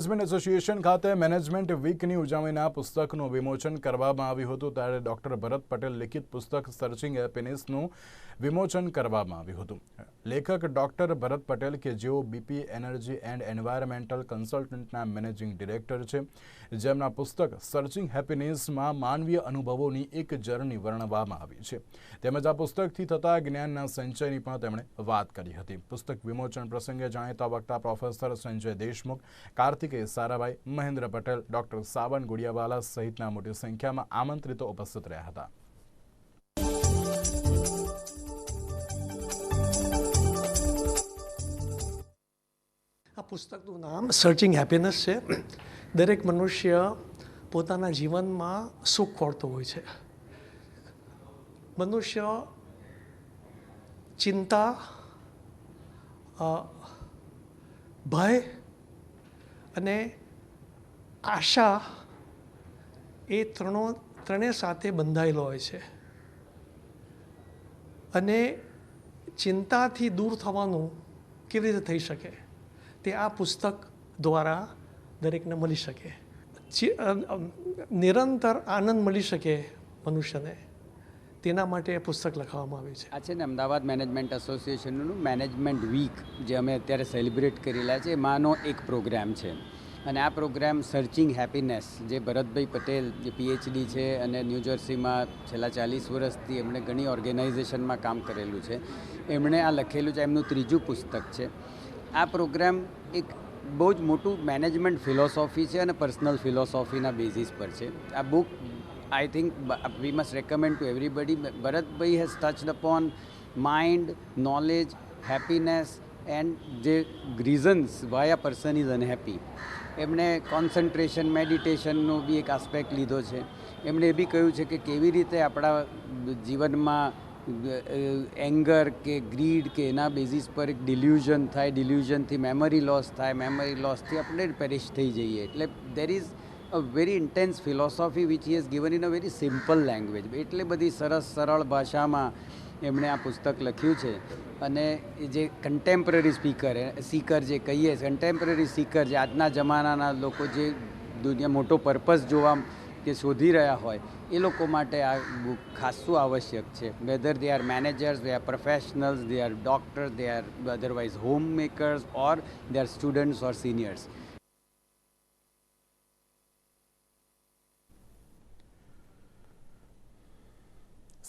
Management association ખાતે management વીકની ઉજવણીના પુસ્તકનું વિમોચન કરવામાં આવ્યું હતું. ત્યારે ડોક્ટર ભરત પટેલ લિખિત પુસ્તક સર્ચિંગ હેપીનેસનું વિમોચન કરવામાં આવ્યું હતું. લેખક ડોક્ટર ભરત પટેલ કે જેઓ બીપી એનર્જી એન્ડ એન્વાયરમેન્ટલ કન્સલ્ટન્ટના મેનેજિંગ ડિરેક્ટર છે, જેમના પુસ્તક સર્ચિંગ હેપીનેસમાં માનવીય અનુભવોની એક જર્ની વર્ણવવામાં આવી છે. તેમજ આ પુસ્તકથી થતા જ્ઞાનના સંચયની પણ તેમણે વાત કરી હતી. પુસ્તક વિમોચન પ્રસંગે જાણીતા વક્તા પ્રોફેસર સંજય દેશમુખ કાર્તિકેય સારાભાઈ મહેન્દ્ર પટેલ, ડોક્ટર સાવન ગુડિયાવાલા સહિતના મોટી સંખ્યામાં આમંત્રિતો ઉપસ્થિત રહ્યા હતા. આ પુસ્તકનું નામ સર્ચિંગ હેપીનેસ છે. દરેક મનુષ્ય પોતાના જીવનમાં સુખ ખોળતો હોય છે. મનુષ્ય ચિંતા ભય અને આશા એ ત્રણો ત્રણેય સાથે બંધાયેલો હોય છે. અને ચિંતાથી દૂર થવાનું કેવી રીતે થઈ શકે? તે આ પુસ્તક દ્વારા દરેકને મળી શકે. નિરંતર આનંદ મળી શકે મનુષ્યને. તેના માટે એ પુસ્તક લખવામાં આવ્યું છે. આ છે ને અમદાવાદ મેનેજમેન્ટ એસોસિએશનનું મેનેજમેન્ટ વીક જે અમે અત્યારે સેલિબ્રેટ કરેલા છે, એમાંનો એક પ્રોગ્રામ છે. અને આ પ્રોગ્રામ સર્ચિંગ હેપીનેસ જે ભરતભાઈ પટેલ, જે પીએચડી છે અને ન્યૂ જર્સીમાં છેલ્લા ચાલીસ વર્ષથી એમણે ઘણી ઓર્ગેનાઇઝેશનમાં કામ કરેલું છે, એમણે આ લખેલું છે, એમનું ત્રીજું પુસ્તક છે. આ પ્રોગ્રામ એક બહુ જ મોટું મેનેજમેન્ટ ફિલોસોફી છે અને પર્સનલ ફિલોસોફીના બેઝિસ પર છે. આ book I we we recommend recommend to everybody Bhai has touched upon mind knowledge happiness and the reasons why a person is unhappy. એમણે કોન્સન્ટ્રેશન મેડિટેશનનો બી એક આસ્પેક્ટ લીધો છે એમણે એ બી કહ્યું છે કે કેવી રીતે આપણા જીવનમાં એંગર કે ગ્રીડ કે એના બેઝિસ પર એક ડિલ્યુઝન થાય ડિલ્યુઝનથી મેમરી લોસ થાય મેમરી લોસથી આપણે પેરિશ થઈ જઈએ એટલે there is a very intense philosophy which he has given in a very simple language એટલે બધી સરસ, સરળ ભાષામાં એમણે આ પુસ્તક લખ્યું છે. અને જે કન્ટેમ્પરરી સ્પીકર સીકર જે કહીએ કન્ટેમ્પરરી સીકર જે આજના જમાનાના લોકો જે દુનિયા મોટો પર્પઝ જોવા કે શોધી રહ્યા હોય, એ લોકો માટે આ બુક ખાસું આવશ્યક છે. Whether they are managers they are professionals they are doctors they are otherwise home makers or they are students or seniors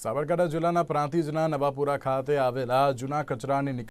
Sabarkantha જિલ્લાના પ્રાંતિજના નવાપુરા ખાતે આવેલા જૂના કચરાની